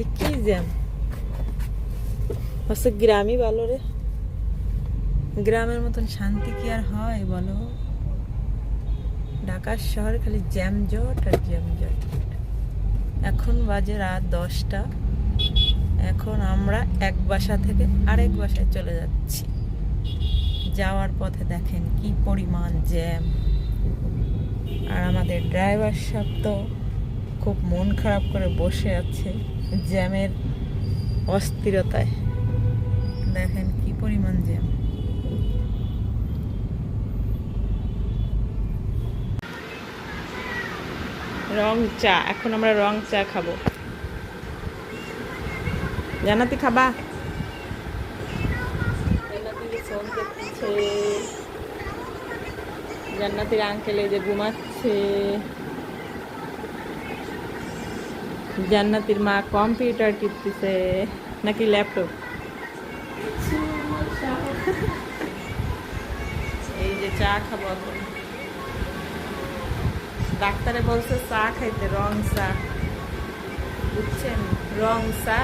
এ কি জ্যাম গ্রামই ভালো রে। গ্রামের মতন শান্তি কি আর হয় বলো? ঢাকার শহরে খালি জ্যাম জট আর জ্যাম জট এখন বাজে রাত দশটা। এখন আমরা এক বাসা থেকে আরেক বাসায় চলে যাচ্ছি। যাওয়ার পথে দেখেন কি পরিমাণ জ্যাম। আর আমাদের ড্রাইভার সাহেব তো খুব মন খারাপ করে বসে আছে। জ্যামের অস্থিরতায়। দেখেন কি পরিমাণ জ্যাম। রং চা, এখন আমরা রং চা খাব। জানাতি খাবা? জান্নাতির আঙ্কেল এই যে ঘুমাচ্ছে। জান্নাতির মা কম্পিউটার টিপতেছে নাকি ল্যাপটপ? এই যে চা খাব ডাক্তারে বলছে চা খাইতে রং চা। বুঝছেন? রং চা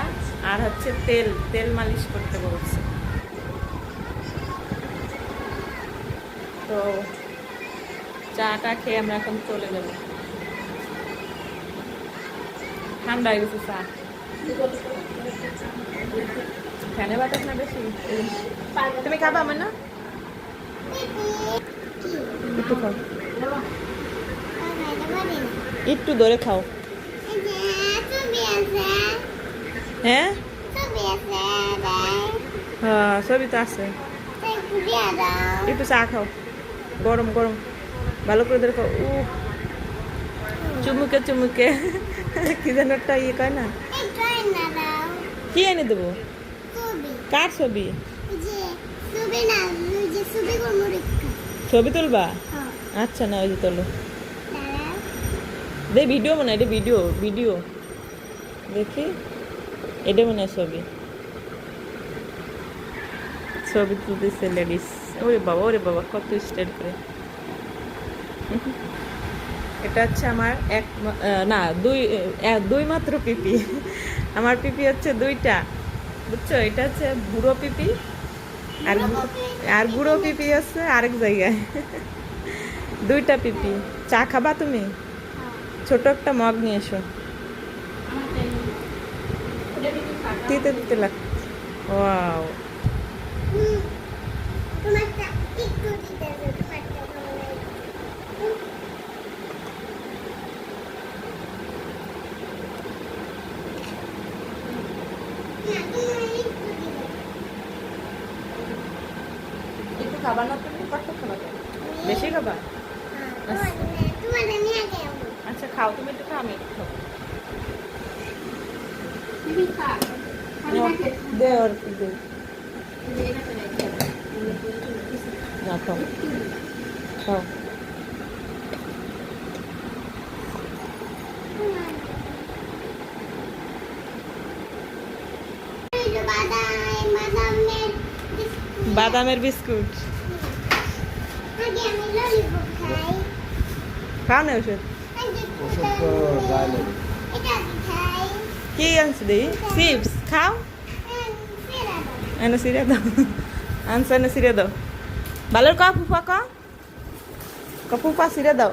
আর হচ্ছে তেল তেল মালিশ করতে বলছে। তো চাটা খেয়ে আমরা এখন চলে যাব। ঠান্ডা হয়ে গেছে চা ফ্যানে বাতাস না বেশি? তুমি খাবা আমার না একটু খাও। একটু ধরে খাও। হ্যাঁ? হ্যাঁ সবই তো আছে। একটু চা খাও। গরম গরম। ভালো করে ধরে খাও। চুমুকে চুমুকে। কি যেন একটা ইয়ে কয় না? কি এনে দেবো? কার ছবি? ছবি তুলবা? আচ্ছা না ওই যে তোলো। দে ভিডিও মনে এটা ভিডিও ভিডিও দেখি। এটা মনে হয় ছবি। ছবি তুলতেছে লেডিস। ওরে বাবা ওরে বাবা কত স্টাইল করে। এটা হচ্ছে আমার এক না দুই দুই মাত্র পিপি। আমার পিপি হচ্ছে দুইটা। বুঝছ? এটা হচ্ছে বুড়ো পিপি আর আর বুড়ো পিপি আছে আরেক জায়গায়। দুইটা পিপি। চা খাবা তুমি? ছোট একটা মগ নিয়ে এসো। দিতে দিতে লাগ ওয়াও একটু খাবার না তুমি কত খাবার বেশি খাবা? আচ্ছা খাও তুমি একটু খাও আমি একটু খাব। দে ওর দে। না খাও। খাও। বাদামের বিস্কুট। খাও না ওষুধ কি আনছে দিই চিপস খাও এনে সিরে দাও আনছে এনে সিরে দাও ভালোর ক ফুফা ক ক ফুফা সিরে দাও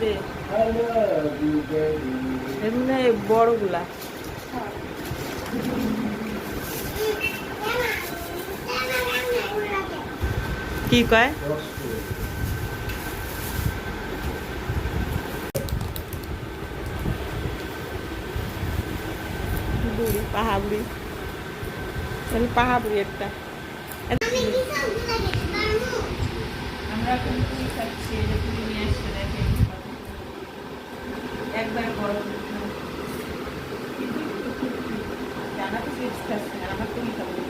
দে এমনি বড়গুলা কি কয়? বুড়ি তাহলে পাহাবুড়ি একটা। আমরা পুরি খাচ্ছি? যে পুরি দেখেন। একবার গরম জানা আমার পুরি খাব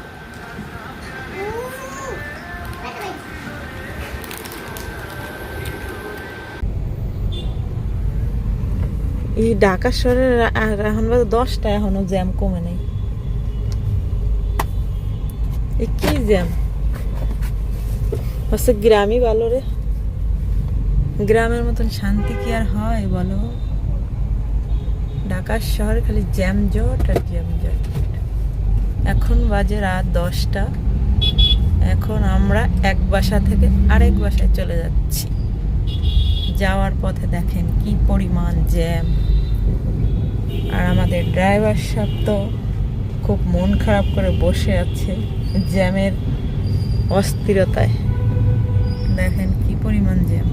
এই ঢাকা শহরের রা- এখন বাজে দশটা, এখনও জ্যাম কমে নেই। কি জ্যাম? হচ্ছে গ্রামই ভালো রে। গ্রামের মতন শান্তি কি আর হয় বলো? ঢাকা শহরে খালি জ্যাম জট আর জ্যাম জট। এখন বাজে রাত দশটা। এখন আমরা এক বাসা থেকে আরেক বাসায় চলে যাচ্ছি। যাওয়ার পথে দেখেন কি পরিমাণ জ্যাম। আর আমাদের ড্রাইভার সাহেব তো খুব মন খারাপ করে বসে আছে জ্যামের অস্থিরতায়। দেখেন কি পরিমাণ জ্যাম।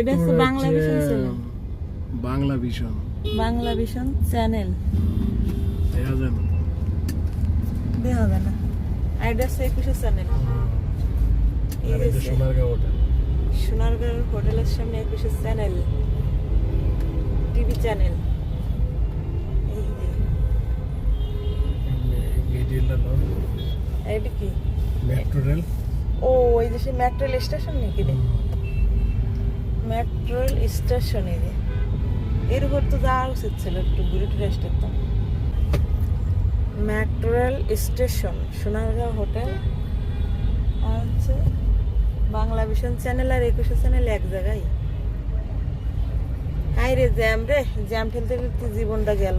এটা হচ্ছে বাংলা ভিশন চ্যানেল। বাংলা ভীষণ বাংলা ভিশন চ্যানেল দেখা যায় দেখা না। আর এটা হচ্ছে একুশে চ্যানেল সোনারগাঁও হোটেল সোনারগাঁও হোটেলের সামনে একুশে চ্যানেল টিভি চ্যানেল এটা কি? মেট্রো রেল ও ওই যে সে মেট্রো রেল স্টেশন নাকি রে? মেট্রো রেল স্টেশন এই এর উপর তো যাওয়া উচিত ছিল একটু ঘুরে টুরে আসতে তো রেল স্টেশন, সোনারগাঁও হোটেল। আর হচ্ছে বাংলা ভিশন চ্যানেল আর একুশে চ্যানেল এক জায়গায়। হাই রে, জ্যাম রে, জ্যাম ঠেলতে ঠেলতে জীবনটা গেল।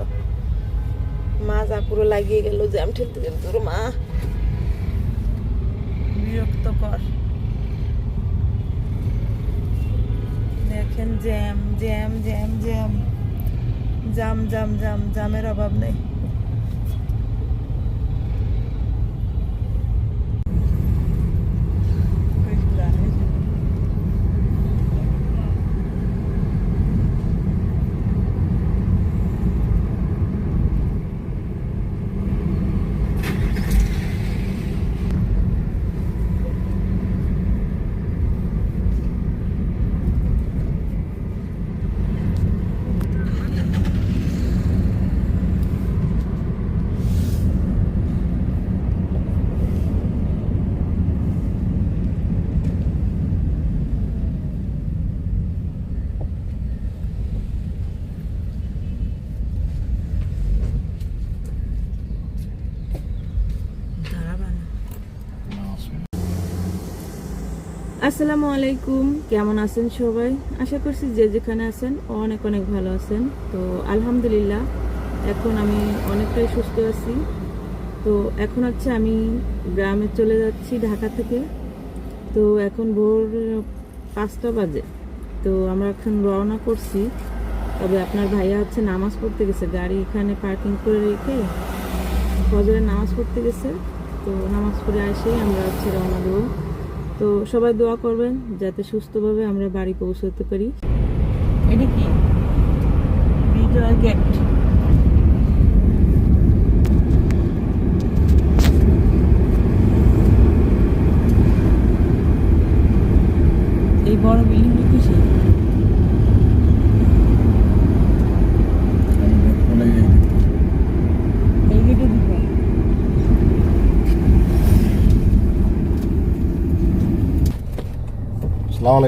মা যা পুরো লাগিয়ে গেল, জ্যাম ঠেলতে ঠেলতে ওর মা। বিরক্তকর। দেখেন জ্যাম জ্যাম জ্যাম জ্যাম। জাম জাম জাম জামের অভাব নেই। আসসালামু আলাইকুম। কেমন আছেন সবাই? আশা করছি যে যেখানে আছেন অনেক অনেক ভালো আছেন। তো আলহামদুলিল্লাহ, এখন আমি অনেকটাই সুস্থ আছি। তো এখন হচ্ছে আমি গ্রামে চলে যাচ্ছি ঢাকা থেকে। তো এখন ভোর পাঁচটা বাজে। তো আমরা এখন রওনা করছি। তবে আপনার ভাইয়া হচ্ছে নামাজ পড়তে গেছে। গাড়ি এখানে পার্কিং করে রেখে ফজরের নামাজ পড়তে গেছে। তো নামাজ পড়ে আসেই আমরা হচ্ছে রওনা দেবো। তো সবাই দোয়া করবেন যাতে সুস্থভাবে আমরা বাড়ি পৌঁছতে পারি। এটা কি? বিজয় গেট। এই বড় বিল্ডিংটা খুশি এই গেটে দিতে আসসালামু আলাইকুম